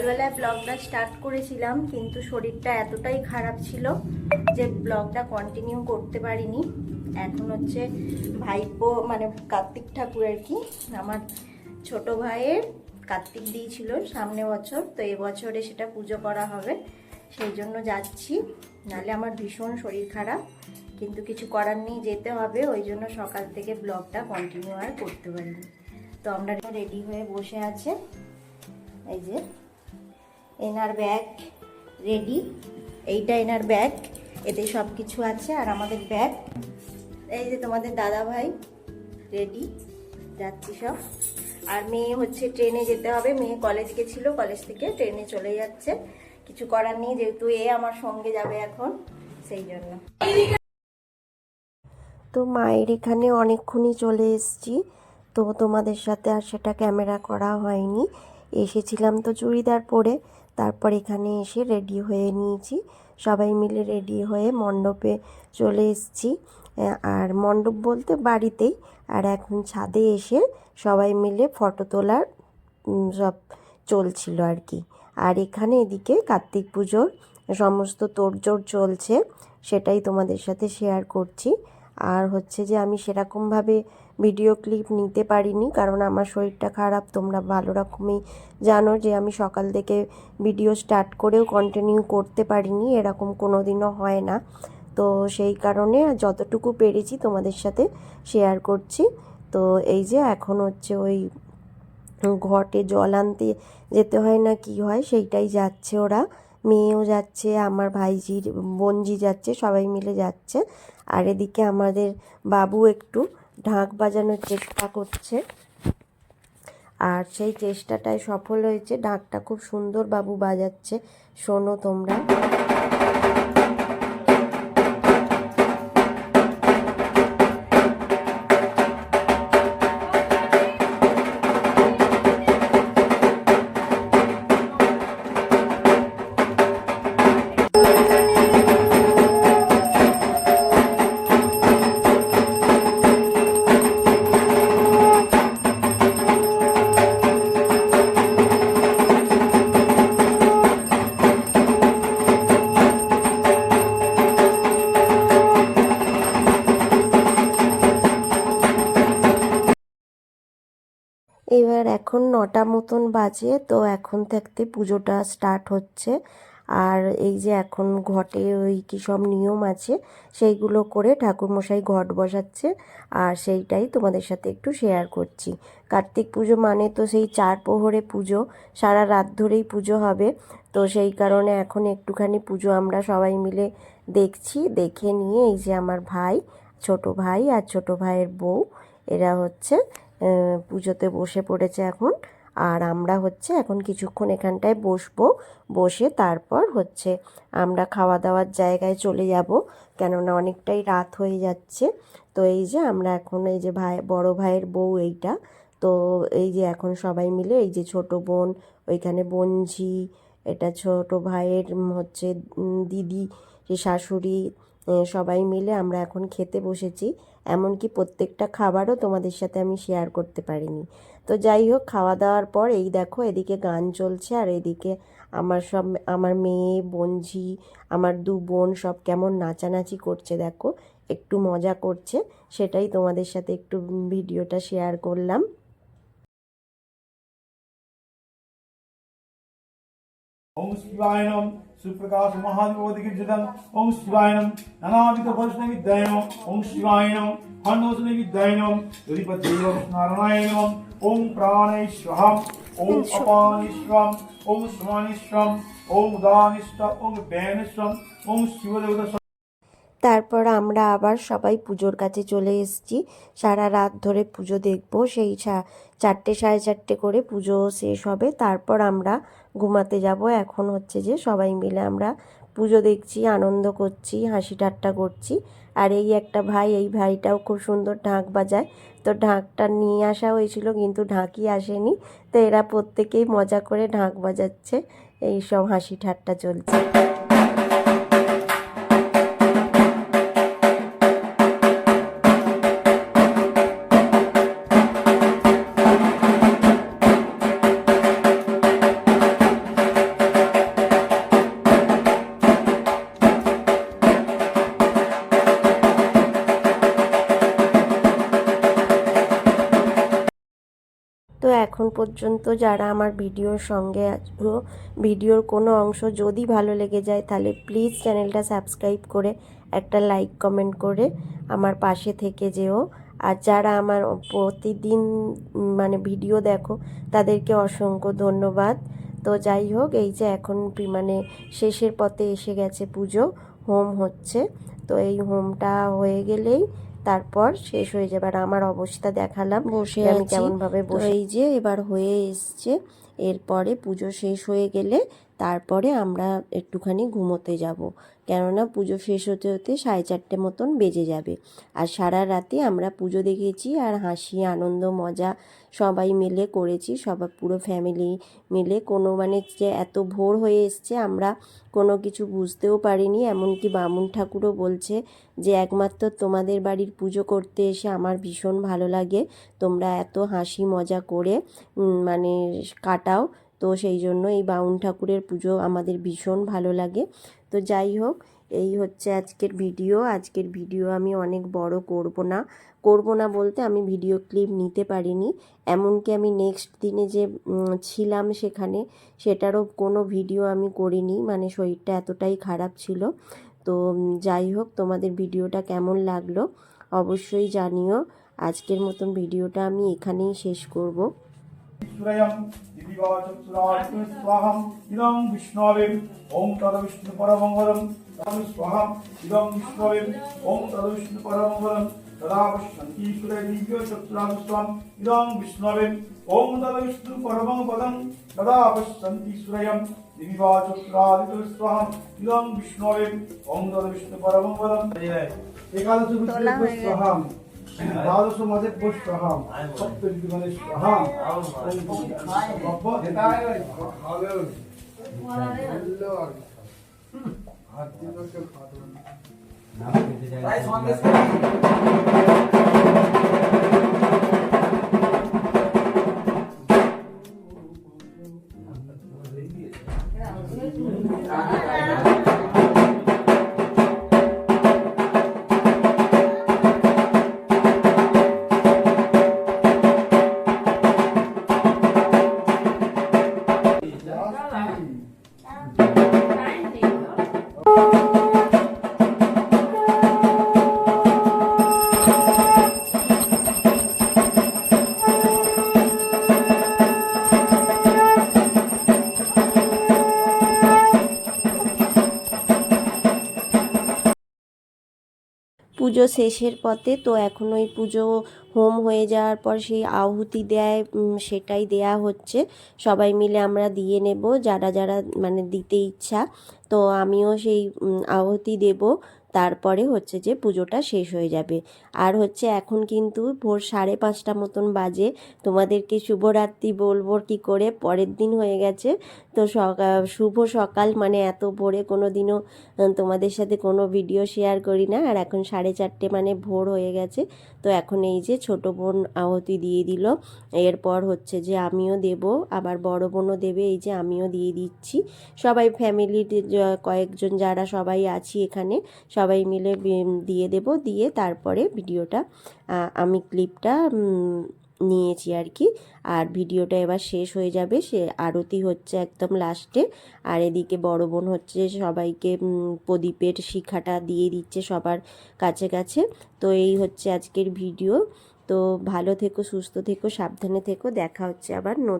সকালবেলায় ব্লগটা স্টার্ট করেছিলাম, কিন্তু শরীরটা এতটাই খারাপ ছিল যে ব্লগটা কন্টিনিউ করতে পারিনি। এখন হচ্ছে ভাইপো মানে কার্তিক ঠাকুর আর কি, আমার ছোট ভাইয়ের কার্তিক দিয়েছিল সামনে বছর, তো এবছরে সেটা পুজো করা হবে, সেই জন্য যাচ্ছি। নালে আমার ভীষণ শরীর খারাপ, কিন্তু কিছু করার নেই, যেতে হবে, ওই জন্য সকাল থেকে ব্লগটা কন্টিনিউ আর করতে পারিনি। তো আমরা রেডি হয়ে বসে আছে। এই যে এনার ব্যাগ রেডি। এইটা এনার ব্যাগ, এতে সব কিছু আছে আর আমাদের ব্যাগ। এই যে তোমাদের দাদা ভাই রেডি, যাচ্ছি সব। আর মেয়ে হচ্ছে ট্রেনে যেতে হবে, মেয়ে কলেজ গেছিল কলেজ থেকে ট্রেনে চলে যাচ্ছে। কিছু করার নেই, যেহেতু এ আমার সঙ্গে যাবে এখন, সেই জন্য। তো মায়ের এখানে অনেকক্ষণই চলে এসেছি, তো তোমাদের সাথে আর সেটা ক্যামেরা করা হয়নি। এসেছিলাম তো চুড়িদার পরে তারপর এখানে এসে রেডি হয়ে নিয়েছি। সবাই মিলে রেডি হয়ে মণ্ডপে চলে এসেছি। আর মণ্ডপ বলতে বাড়িতেই। আর এখন ছাদে এসে সবাই মিলে ফটো তোলার সব চলছিল আর কি। আর এখানে এদিকে কার্তিক পুজোর সমস্ত তোড়জোড় চলছে, সেটাই তোমাদের সাথে শেয়ার করছি। আর হচ্ছে যে আমি সেরকমভাবে ভিডিও ক্লিপ নিতে পারিনি, কারণ আমার শরীরটা খারাপ। তোমরা ভালো রকমই জানো যে আমি সকাল থেকে ভিডিও স্টার্ট করেও কন্টিনিউ করতে পারিনি, এরকম কোনো দিনও হয় না। তো সেই কারণে যতটুকু পেরেছি তোমাদের সাথে শেয়ার করছি। তো এই যে এখন হচ্ছে ওই ঘটে জল আনতে যেতে হয় না কি হয়, সেইটাই যাচ্ছে ওরা। মেয়েও যাচ্ছে, আমার ভাইজির বোনজি যাচ্ছে, সবাই মিলে যাচ্ছে। আর এদিকে আমাদের বাবু একটু ঢাক বাজানোর চেষ্টা করছে। আর সেই চেষ্টাটাই সফল হয়েছে। ঢাকটা খুব সুন্দর বাবু বাজাচ্ছে। শোনো তোমরা। এবার এখন নটা মতন বাজে, তো এখন থাকতে পুজোটা স্টার্ট হচ্ছে। আর এই যে এখন ঘটে ওই কী সব নিয়ম আছে, সেইগুলো করে ঠাকুরমশাই ঘট বসাচ্ছে। আর সেইটাই তোমাদের সাথে একটু শেয়ার করছি। কার্তিক পুজো মানে তো সেই চার প্রহরে পুজো, সারা রাত ধরেই পুজো হবে। তো সেই কারণে এখন একটুখানি পুজো আমরা সবাই মিলে দেখছি, দেখে নিয়ে এই যে আমার ভাই, ছোট ভাই আর ছোট ভাইয়ের বউ, এরা হচ্ছে পুজোতে বসে পড়েছে এখন। আর আমরা হচ্ছে এখন কিছুক্ষণ এখানটায় বসবো। বসে তারপর হচ্ছে আমরা খাওয়া দাওয়ার জায়গায় চলে যাব। কেননা অনেকটাই রাত হয়ে যাচ্ছে। তো এই যে আমরা এখন এই যে ভাই, বড় ভাইয়ের বউ এইটা। তো এই যে এখন সবাই মিলে এই যে ছোট বোন, ওইখানে বোনঝি, এটা ছোট ভাইয়ের হচ্ছে দিদি, শাশুড়ি সবাই মিলে আমরা এখন খেতে বসেছি। এমনকি প্রত্যেকটা খাবারও তোমাদের সাথে আমি শেয়ার করতে পারিনি। তো যাই হোক, খাওয়া দাওয়ার পর এই দেখো, এদিকে গান চলছে আর এদিকে আমার সব, আমার মেয়ে বোনঝি আমার দু বোন সব কেমন নাচানাচি করছে দেখো, একটু মজা করছে। সেটাই তোমাদের সাথে একটু ভিডিওটা শেয়ার করলাম। Om सुप्रकाश महादिवोदिगिर्जितम ओम शिवाय नम नानाविध वैष्णव विद्यायम ओम शिवाय नम हन्नोसने विद्यायम यदिपत्यैव नारायणाय नम ओम प्राणेश्वहम ओम अपानेश्वम ओम समानेश्वम ओम उदानेश्व ओम बैनेश्वम ओम शिवदेवता তারপর আমরা আবার সবাই পুজোর কাছে চলে এসেছি। সারা রাত ধরে পুজো দেখব, সেই চারটে সাড়ে চারটে করে পুজো শেষ হবে। তারপর আমরা ঘুমাতে যাব। এখন হচ্ছে যে সবাই মিলে আমরা পুজো দেখছি, আনন্দ করছি, হাসি ঠাট্টা করছি। আর এই একটা ভাই, এই ভাইটাও খুব সুন্দর ঢাক বাজায়। তো ঢাকটা নিয়ে আসা হয়েছিল কিন্তু ঢাকই আসেনি। তো এরা প্রত্যেকেই মজা করে ঢাক বাজাচ্ছে। এই সব হাসি ঠাট্টা চলছে। পর্যন্ত যারা আমার ভিডিওর সঙ্গে ভিডিওর কোনো অংশ যদি ভালো লেগে যায়, তাহলে প্লিজ চ্যানেলটা সাবস্ক্রাইব করে একটা লাইক কমেন্ট করে আমার পাশে থেকে যেও। আর যারা আমার প্রতিদিন মানে ভিডিও দেখো, তাদেরকে অসংখ্য ধন্যবাদ। তো যাই হোক, এই যে এখন মানে শেষের পথে এসে গেছে পুজো, হোম হচ্ছে। তো এই হোমটা হয়ে গেলেই তারপর শেষ হয়ে যাবে। আর আমার অবস্থা দেখালাম বসে আমি কেমনভাবে কেমন ভাবে বসে এই যে এবার হয়ে এসছে এরপরে পুজো শেষ হয়ে গেলে তারপরে আমরা একটুখানি ঘুমোতে যাব। কেননা পুজো শেষ হতে হতে সাড়ে চারটে মতন বেজে যাবে। আর সারা রাতে আমরা পুজো দেখেছি আর হাসি, আনন্দ, মজা সবাই মিলে করেছি। সবাই পুরো ফ্যামিলি মিলে কোনো মানে যে এত ভোর হয়ে এসছে আমরা কোনো কিছু বুঝতেও পারিনি। এমনকি বামুন ঠাকুরও বলছে যে, একমাত্র তোমাদের বাড়ির পুজো করতে এসে আমার ভীষণ ভালো লাগে। তোমরা এত হাসি মজা করে মানে কাটাও। তো সেই জন্য এই বাউন ঠাকুরের পুজো আমাদের ভীষণ ভালো লাগে। তো যাই হোক, এই হচ্ছে আজকের ভিডিও। আজকের ভিডিও আমি অনেক বড় করব না। করব না বলতে আমি ভিডিও ক্লিপ নিতে পারিনি। এমনকি আমি নেক্সট দিনে যে ছিলাম সেখানে, সেটারও কোনো ভিডিও আমি করিনি। মানে শরীরটা এতটাই খারাপ ছিল। তো যাই হোক, তোমাদের ভিডিওটা কেমন লাগল অবশ্যই জানিও। আজকের মতন ভিডিওটা আমি এখানেই শেষ করব। सुरयं दिव्यवाचुरात्म स्वाहं इदं विष्णवें ॐ तद्विष्णु परमङ्गलं तं स्वाहं इदं विष्णवें ॐ तद्विष्णु परमङ्गलं तदा पश्यन्ति सुरय दिव्यचक्षुरां स्वाम् इदं विष्णवें ॐ तद्विष्णु परमङ्गलं तदा पश्यन्ति सुरयं दिव्यवाचुरादित्य स्वाहं इदं विष्णवें ॐ तद्विष्णु परमङ्गलं एकादश स्वाहं বিষ্ণবে ওম তদ বিষ্ণু পরমঙ্গলম একাদশ তোলা হয়ে গেছে। স্বাহম দ্বাদশ মাসে পুজো শেষের পথে তো এখন ওই পুজো হোম হয়ে যাওয়ার পর সেই আহুতি দেয় সেটাই দেয়া হচ্ছে। সবাই মিলে আমরা দিয়ে নেব, যারা যারা মানে দিতে ইচ্ছা। তো আমিও সেই আহুতি দেব। তারপরে হচ্ছে যে পুজোটা শেষ হয়ে যাবে। আর হচ্ছে এখন কিন্তু ভোর সাড়ে পাঁচটা মতন বাজে। তোমাদেরকে শুভরাত্রি বলব কি করে? পরের দিন হয়ে গেছে। তো শুভ সকাল। মানে এত ভোরে কোনো দিনও তোমাদের সাথে কোনো ভিডিও শেয়ার করি না। আর এখন সাড়ে চারটে মানে ভোর হয়ে গেছে। তো এখন এই যে ছোট বোন আহতি দিয়ে দিল। এরপর হচ্ছে যে আমিও দেব। আবার বড় বোনও দেবে। এই যে আমিও দিয়ে দিচ্ছি। সবাই ফ্যামিলির কয়েকজন যারা সবাই আছি এখানে সবাই মিলে দিয়ে দেব, দিয়ে তারপরে ভিডিওটা আমি ক্লিপটা নিয়েছি আর কি। আর ভিডিওটা এবার শেষ হয়ে যাবে, সে আরতি হচ্ছে একদম লাস্টে আর এদিকে বড় বোন হচ্ছে সবাইকে প্রদীপের শিখাটা দিয়ে দিচ্ছে সবার কাছে কাছে। তো এই হচ্ছে আজকের ভিডিও। তো ভালো থেকো, সুস্থ থেকো, সাবধানে থেকো। দেখা হচ্ছে আবার নতুন